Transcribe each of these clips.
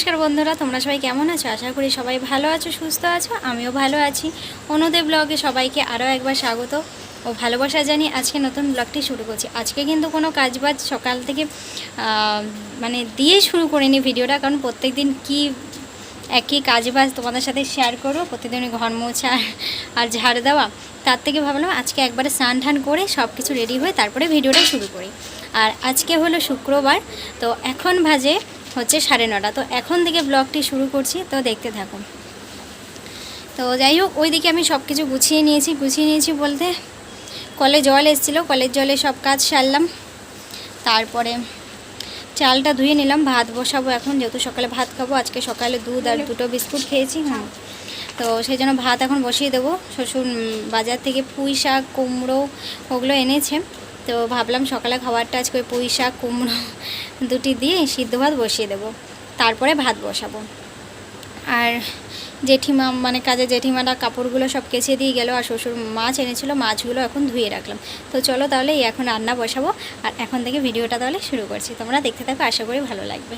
নমস্কার বন্ধুরা, তোমরা সবাই কেমন আছো? আশা করি সবাই ভালো আছো, সুস্থ আছো, আমিও ভালো আছি। অনুদেব ব্লগে সবাইকে আরও একবার স্বাগত ও ভালোবাসা জানি আজকে নতুন ব্লগটি শুরু করছি। আজকে কিন্তু কোনো কাজবাজ সকাল থেকে মানে দিয়ে শুরু করিনি ভিডিওটা, কারণ প্রত্যেক দিন কী, একই কাজবাজ তোমাদের সাথে শেয়ার করব প্রতিদিন ঘর মোছা আর ঝাড় দেওয়া। তার থেকে ভাবলাম আজকে একবারে স্নান টান করে সব কিছু রেডি হয়ে তারপরে ভিডিওটা শুরু করি। আর আজকে হলো শুক্রবার, তো এখন বাজে হচ্ছে সাড়ে নটা। তো এখন থেকে ব্লগটি শুরু করছি, তো দেখতে থাকুন। তো যাই হোক, ওইদিকে আমি সব কিছু গুছিয়ে নিয়েছি। গুছিয়ে নিয়েছি বলতে কলে জল এসেছিল কলের জলে সব কাজ সারলাম। তারপরে চালটা ধুয়ে নিলাম, ভাত বসাবো এখন, যেহেতু সকালে ভাত খাব, আজকে সকালে দুধ আর দুটো বিস্কুট খেয়েছি হ্যাঁ। তো সেই জন্য ভাত এখন বসিয়ে দেবো। শ্বশুর বাজার থেকে পুঁই শাক, কুমড়ো, ওগুলো এনেছে। তো ভাবলাম সকালে খাবারটা আজকে পুঁই শাক, কুমড়ো দুটি দিয়ে সিদ্ধ ভাত বসিয়ে দেবো। তারপরে ভাত বসাবো। আর জেঠিমা মানে কাজে জেঠিমারা কাপড়গুলো সব কেচে দিয়ে গেল আর শ্বশুর মাছ এনেছিল মাছগুলো এখন ধুয়ে রাখলাম। তো চলো তাহলে এখন রান্না বসাবো আর এখন থেকে ভিডিওটা তাহলে শুরু করছি। তোমরা দেখতে থাকো, আশা করি ভালো লাগবে।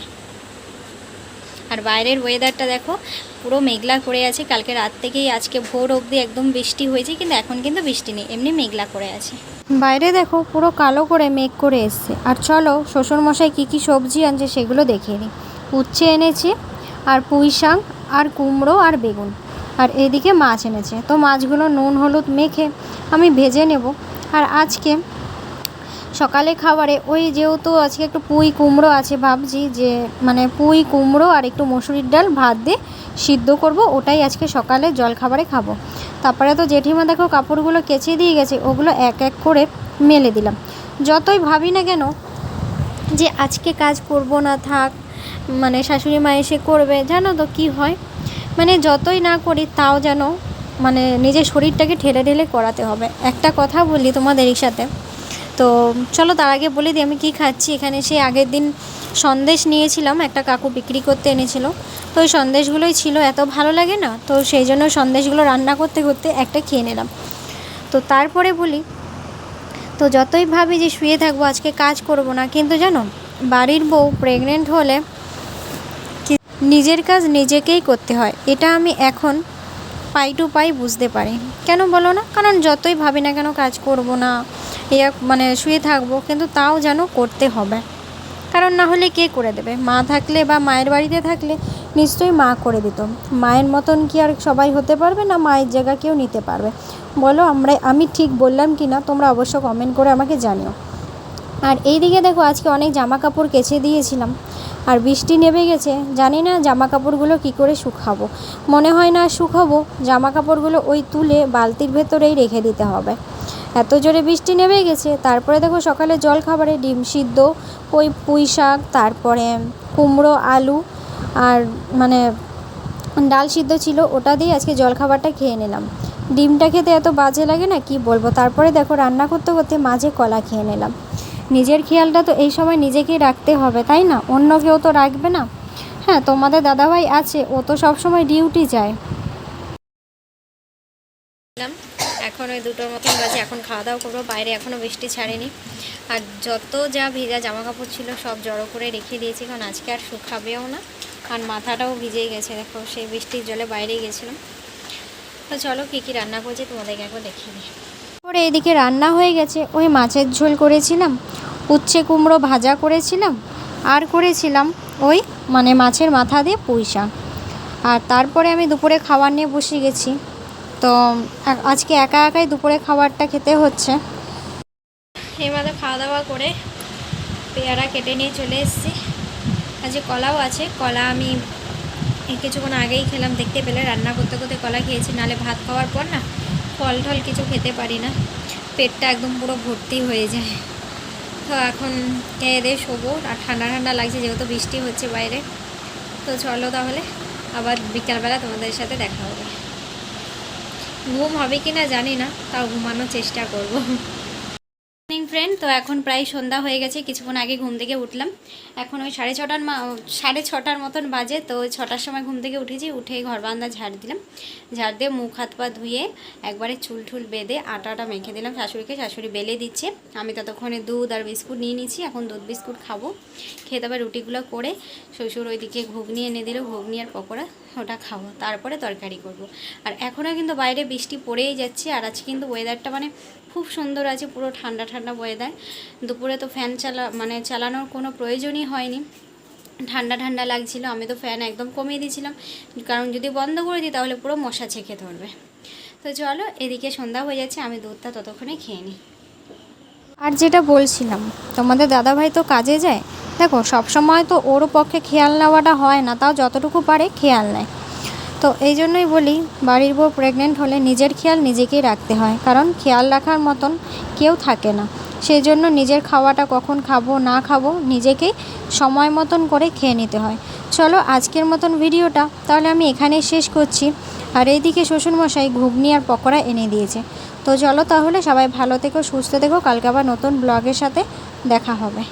আর বাইরের ওয়েদারটা দেখো, পুরো মেঘলা করে আছে। কালকে রাত থেকেই আজকে ভোর অবধি একদম বৃষ্টি হয়েছে, কিন্তু এখন কিন্তু বৃষ্টি নেই, এমনি মেঘলা করে আছে। বাইরে দেখো, পুরো কালো করে মেঘ করে এসছে। আর চলো, শ্বশুরমশাই কী কী সবজি আনছে সেগুলো দেখিয়ে নিই উচ্ছে এনেছি, আর পুঁই শাক, আর কুমড়ো, আর বেগুন। আর এদিকে মাছ এনেছে। তো মাছগুলো নুন, হলুদ মেখে আমি ভেজে নেব। আর আজকে সকালে খাবারে ওই যেহেতু আজকে একটু পুঁই কুমড়ো আছে ভাবছি যে মানে পুঁই কুমড়ো আর একটু মসুরির ডাল ভাত দিয়ে সিদ্ধ করব, ওটাই আজকে সকালে জল খাবারে খাব। তারপরে তো জেঠিমা দেখো কাপড়গুলো কেচে দিয়ে গেছে, ওগুলো এক এক করে মেলে দিলাম। যতই ভাবি না কেন যে আজকে কাজ করব না থাক মানে শাশুড়ি মা এসে করবে, জানো তো কি হয়? মানে যতই না করি তাও যেন মানে নিজের শরীরটাকে ঠেলে ঠেলে করাতে হবে। একটা কথা বলি তোমাদের সাথে তো চলো তার আগে বলে দিই, আমি কি খাচ্ছি? এখানে সেই আগের দিন সন্দেশ নিয়েছিলাম, একটা কাকু বিক্রি করতে এনেছিল। তো ওই সন্দেশগুলোই ছিল, এত ভালো লাগে না? তো সেই জন্য সন্দেশগুলো রান্না করতে করতে একটা খেয়ে নিলাম। তো তারপরে বলি, তো যতই ভাবি যে শুয়ে থাকব, আজকে কাজ করব না, কিন্তু জানো, বাড়ির বউ প্রেগনেন্ট হলে নিজের কাজ নিজেকেই করতে হয়। এটা আমি এখন পাই টু পাই বুঝতে পারি। কেন বলো না? কারণ যতই ভাবি না কেন কাজ করব না ইয়া মানে শুয়ে থাকব, কিন্তু তাও যেন করতে হবে। কারণ না হলে কে করে দেবে? মা থাকলে বা মায়ের বাড়িতে থাকলে নিশ্চয়ই মা করে দিত। মায়ের মতন কি আর সবাই হতে পারবে না মায়ের জায়গা কেউ নিতে পারবে? বলো, আমরা, আমি ঠিক বললাম কি না তোমরা অবশ্য কমেন্ট করে আমাকে জানিও। আর এই দিকে দেখো, আজকে অনেক জামা কাপড় কেচে দিয়েছিলাম। আর বৃষ্টি নেমে গেছে, জানি না জামা কাপড়গুলো কী করে শুকাবো। মনে হয় না শুকাবো জামা কাপড়গুলো ওই তুলে বালতির ভেতরেই রেখে দিতে হবে। এত জোরে বৃষ্টি নেমে গেছে। তারপরে দেখো সকালে জল খাবারে ডিম সিদ্ধ ওই পুঁই শাক, তারপরে কুমড়ো, আলু আর মানে ডাল সিদ্ধ ছিল, ওটা দিয়ে আজকে জলখাবারটা খেয়ে নিলাম। ডিমটা খেতে এত বাজে লাগে না, কি বলব? তারপরে দেখো রান্না করতে করতে মাঝে কলা খেয়ে নিলাম। নিজের খেয়ালটা তো এই সময় নিজেকেই রাখতে হবে, তাই না? অন্য কেউ তো রাখবে না। হ্যাঁ তোমাদের দাদাভাই আছে, ও তো সবসময় ডিউটি যায়। এখন ওই দুটোর মতন বাজে, এখন খাওয়া দাওয়া করব, বাইরে এখনও বৃষ্টি ছাড়েনি। আর যত যা ভেজা জামা কাপড় ছিল সব জড়ো করে রেখে দিয়েছি, কারণ আজকে আর শুকাবেও না। কারণ মাথাটাও ভিজেই গেছে, দেখো সেই বৃষ্টির জলে বাইরেই গেছিলাম। তো চলো কী কী রান্না করছি তোমাদেরকে একবার দেখিয়ে দিই। পরে এদিকে রান্না হয়ে গেছে, ওই মাছের ঝোল করেছিলাম, উচ্ছে কুমড়ো ভাজা করেছিলাম, আর করেছিলাম ওই মানে মাছের মাথা দিয়ে পুঁই শাক। আর তারপরে আমি দুপুরে খাবার নিয়ে বসে গেছি। তো আজকে একা একাই দুপুরে খাবারটা খেতে হচ্ছে। এবারে খাওয়া দাওয়া করে পেয়ারা কেটে নিয়ে চলে এসেছি। আজকে কলাও আছে। কলা আমি কিছুক্ষণ আগেই খেলাম, দেখতে পেলে রান্না করতে করতে কলা খেয়েছি। নালে ভাত খাওয়ার পর না ফল টল কিছু খেতে পারি না। পেটটা একদম পুরো ভর্তি হয়ে যায়। তো এখন খেয়ে দিয়ে শোবো। আর ঠান্ডা ঠান্ডা লাগছে, যেহেতু বৃষ্টি হচ্ছে বাইরে। তো চলো তাহলে আবার বিকালবেলা তোমাদের সাথে দেখা হবে। ঘুম হবে কি না জানি না তাও ঘুমানোর চেষ্টা করব। ফ্রেন্ড তো এখন প্রায় সন্ধ্যা হয়ে গেছে, কিছুক্ষণ আগে ঘুম থেকে উঠলাম। এখন ওই সাড়ে ছটার সাড়ে ছটার মতন বাজে, তো ওই ছটার সময় ঘুম থেকে উঠেছি, উঠে ঘর বান্ধা ঝাড় দিলাম। ঝাড় দিয়ে মুখ হাত পা ধুয়ে একবারে চুল ঠুল বেঁধে আটাটা মেখে দিলাম শাশুড়িকে। শাশুড়ি বেলে দিচ্ছে। আমি ততক্ষণে দুধ আর বিস্কুট নিয়ে নিচ্ছি, এখন দুধ বিস্কুট খাব। খেয়ে তারপর রুটিগুলো করে শ্বশুর ওইদিকে ঘুগনি এনে দিল, ঘুগনি আর পকোড়া, ওটা খাব। তারপরে তরকারি করব। আর এখনও কিন্তু বাইরে বৃষ্টি পড়েই যাচ্ছে, আর আজকে কিন্তু ওয়েদারটা মানে খুব সুন্দর আছে, পুরো ঠান্ডা ঠান্ডা ওয়েদার দুপুরে তো ফ্যান চালা মানে চালানোর কোনো প্রয়োজনই হয়নি। ঠান্ডা ঠান্ডা লাগছিল, আমি তো ফ্যান একদম কমিয়ে দিয়েছিলাম। কারণ যদি বন্ধ করে দিই তাহলে পুরো মশা ছেঁকে ধরবে। তো চলো, এদিকে সন্ধ্যা হয়ে যাচ্ছে, আমি দুধটা ততক্ষণে খেয়ে নিই। আর যেটা বলছিলাম, তোমাদের দাদাভাই তো কাজে যায়? দেখো, সবসময় তো ওরও পক্ষে খেয়াল নেওয়াটা হয় না, তাও যতটুকু পারে খেয়াল নেয়। তো এই জন্যই বলি, বাড়ির বউ প্রেগনেন্ট হলে নিজের খেয়াল নিজেকেই রাখতে হয়, কারণ খেয়াল রাখার মতন কেউ থাকে না। সেই জন্য নিজের খাওয়াটা কখন খাব, না খাব নিজেকেই সময় মতন করে খেয়ে নিতে হয়। চলো আজকের মতন ভিডিওটা তাহলে আমি এখানেই শেষ করছি। আর এইদিকে শ্বশুরমশাই ঘুগনি আর পকোড়া এনে দিয়েছে। তো চলো তাহলে সবাই ভালো থেকো, সুস্থ থেকো। কালকে আবার নতুন ব্লগের সাথে দেখা হবে।